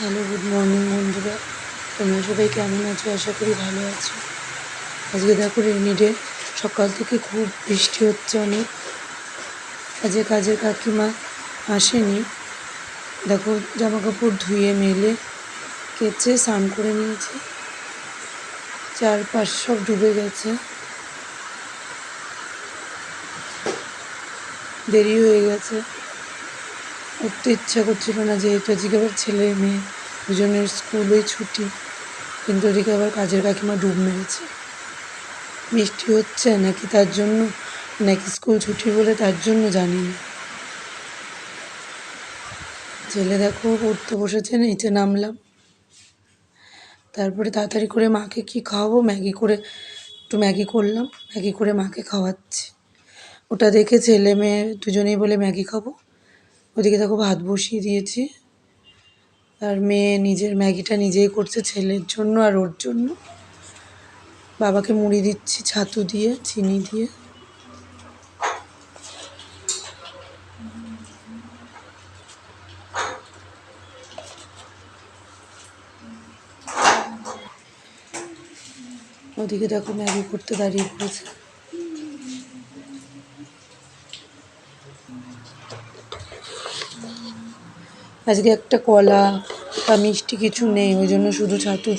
Hello, good morning বন্ধুরা। তোমরা সবাই কেমন আছো? আশা করি ভালো আছো। আজকে দেখো রেনি ডে সকাল থেকে খুব বৃষ্টি হচ্ছে অনেক। আজকে কাজের কাকিমা আসেনি। দেখো জামা কাপড় ধুয়ে, মেলে, কেচে, স্নান করে নিয়েছি। চারপাশ সব ডুবে গেছে। দেরি হয়ে গেছে। উঠতে ইচ্ছা করছিল না যেহেতু আজকে আবার ছেলে, মেয়ে, দুজনের স্কুলই ছুটি। কিন্তু ওদিকে আবার কাজের কাকিমা ডুব মেরেছে। বৃষ্টি হচ্ছে নাকি তার জন্য, নাকি স্কুল ছুটি বলে তার জন্য জানি না। ছেলে দেখো পড়তে বসেছে, নিচে নামলাম। তারপরে তাড়াতাড়ি করে মাকে কি খাওয়াবো? ম্যাগি করে, একটু ম্যাগি করলাম। ম্যাগি করে মাকে খাওয়াচ্ছি। ওটা দেখে ছেলে মেয়ে দুজনেই বলে ম্যাগি খাব। ওদিকে দেখো ভাত বসিয়ে দিয়েছি। আর মেয়ে নিজের ম্যাগিটা নিজেই করছে ছেলের জন্য আর ওর জন্য। বাবাকে মুড়ি দিচ্ছি, ছাতু দিয়ে, চিনি দিয়ে। ওদিকে দেখো ম্যাগি করতে দাঁড়িয়ে পড়েছে। আজকে একটা কলা বা মিষ্টি কিছু নেই ওই জন্য শুধু ছাতু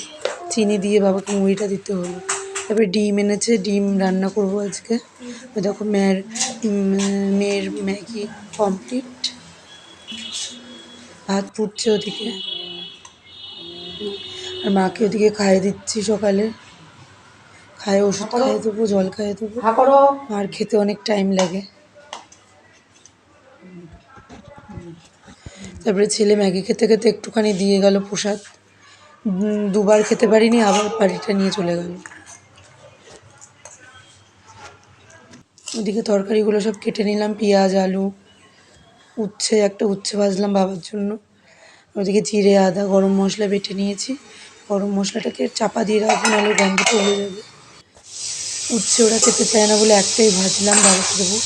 চিনি দিয়ে বাবাকে মুড়িটা দিতে হলো। তারপরে ডিম এনেছে ডিম রান্না করব আজকে। ওই দেখো মেয়ের মেয়ের ম্যাগি কমপ্লিট ভাত ফুটছে ওদিকে। আর মাকে ওদিকে খাইয়ে দিচ্ছি সকালে। খায় ওষুধ খাইয়ে দেবো জল খাইয়ে দেবো। আর খেতে অনেক টাইম লাগে। তারপরে ছেলে ম্যাগি খেতে খেতে একটুখানি দিয়ে গেল প্রসাদ। দুবার খেতে পারিনি, আবার বাড়িটা নিয়ে চলে গেল। ওদিকে তরকারিগুলো সব কেটে নিলাম, পেঁয়াজ, আলু, উচ্ছে, একটা উচ্ছে ভাজলাম বাবার জন্য। ওদিকে জিরে, আদা, গরম মশলা বেটে নিয়েছি। গরম মশলাটাকে চাপা দিয়ে রাখব, নাহলে গন্ধটা উড়ে যাবে। উচ্ছে ওরা খেতে চায় না বলে একটাই ভাজলাম বাবাকে দেবো।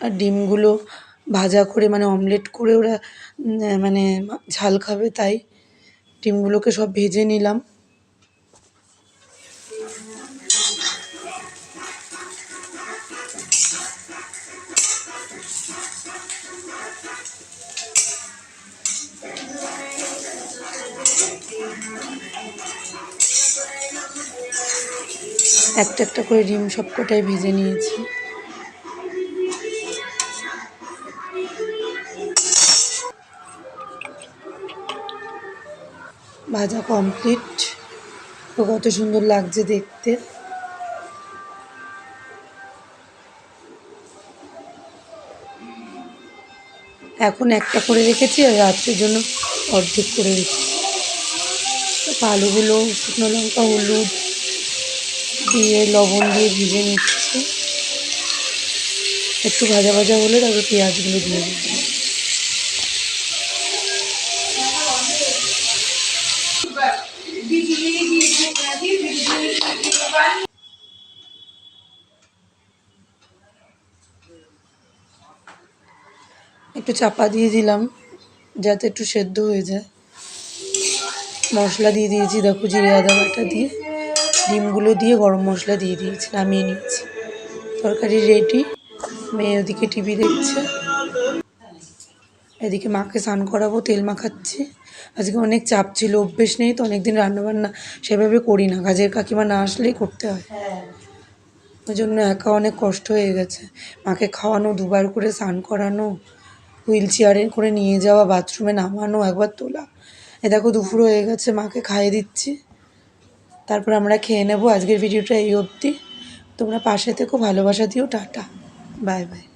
আর ডিমগুলো ভাজা করে মানে অমলেট করে ওরা মানে ঝাল খাবে, তাই ডিমগুলোকে সব ভেজে নিলাম। একটা একটা করে ডিম সবকটাই ভেজে নিয়েছি। ভাজা কমপ্লিট তো কত সুন্দর লাগছে দেখতে। এখন একটা করে রেখেছি আর রাত্রের জন্য অর্ধেক করে রেখেছি। তো আলুগুলো, শুকনো লঙ্কা, হলুদ দিয়ে, লবণ দিয়ে ভিজে নিচ্ছি। একটু ভাজা ভাজা হলে তারপর পেঁয়াজগুলো দিয়ে দিচ্ছি। একটু চাপা দিয়ে দিলাম, যাতে একটু সেদ্ধ হয়ে যায়। মশলা দিয়ে দিয়েছি, দেখো জিরে, আদা বাটা দিয়ে। ডিমগুলো দিয়ে গরম মশলা দিয়ে দিয়েছি, নামিয়ে নিয়েছি। তরকারি রেডি মেয়ে ওদিকে টিভি দেখছে। এদিকে মাকে স্নান করাবো, তেল মাখাচ্ছি। আজকে অনেক চাপ ছিল, অভ্যেস নেই তো অনেক দিন রান্নাবান্না সেভাবে করি না। কাজের কাকিমা না আসলেই করতে হয়। ওই জন্য একা অনেক কষ্ট হয়ে গেছে। মাকে খাওয়ানো, দুবার করে স্নান করানো, হুইল চেয়ারে করে নিয়ে যাওয়া, বাথরুমে নামানো, একবার তোলা। এ দেখো দুপুর হয়ে গেছে, মাকে খাইয়ে দিচ্ছি। তারপর আমরা খেয়ে নেব। আজকের ভিডিওটা এই অবধি। তোমরা পাশে থেকো, ভালোবাসা দিও, টাটা। Bye bye.